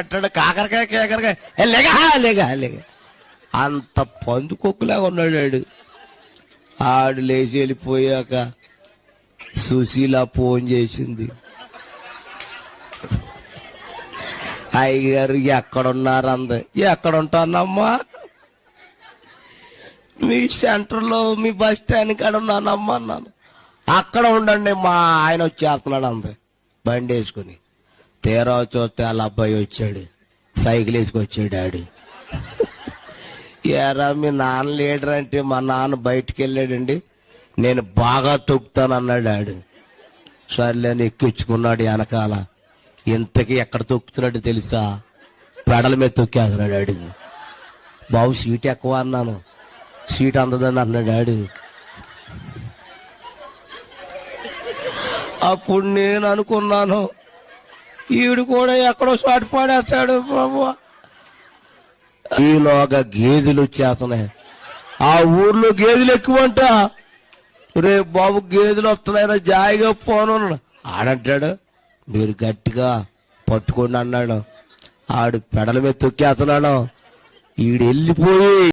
అంటాడు కాకరకాయ కాకరకాయ. లేగా లేగా లేగా. అంత పందుకొక్కులాగా ఉన్నాడు ఆడు. ఆడు లేచి వెళ్ళిపోయాక సుశీల ఫోన్ చేసింది. అయ్యగారు ఎక్కడున్నారు అంది. ఎక్కడుంటానమ్మా? మీ సెంటర్లో మీ బస్ స్టాండ్ కాడ ఉన్నానమ్మా అన్నాను. అక్కడ ఉండండి మా ఆయన వచ్చేస్తున్నాడు అంది. బండి వేసుకుని. తీరా చూస్తే వాళ్ళ అబ్బాయి వచ్చాడు. సైకిల్ వేసుకొచ్చాడు డాడీ. ఏరా మీ నాన్న లీడర్ అంటే మా నాన్న బయటికి వెళ్ళాడండి. నేను బాగా తొక్కుతాను అన్నాడు ఆడు సర్లేని ఎక్కించుకున్నాడు వెనకాల. ఇంతకీ ఎక్కడ తొక్కుతున్నాడు తెలుసా? పెడల మీద తొక్కేస్తున్నాడు ఆడు బాబు సీట్ ఎక్కువ అన్నాను. సీట్ అందదని అన్నాడు ఆడు అప్పుడు నేను అనుకున్నాను ఈడు కూడా ఎక్కడో షాట్ పాడేస్తాడు బాబు. ఈలోగా గేదెలు వచ్చేస్తున్నాయి. ఆ ఊర్లో గేదెలు ఎక్కువంట. రే బాబు గేదెలు వస్తున్నాయని జాయిగా పోను ఆడంటాడు మీరు గట్టిగా పట్టుకోండి అన్నాడు. ఆడు పెడల మీద తొక్కేస్తున్నాడు. ఈడు వెళ్ళిపోయి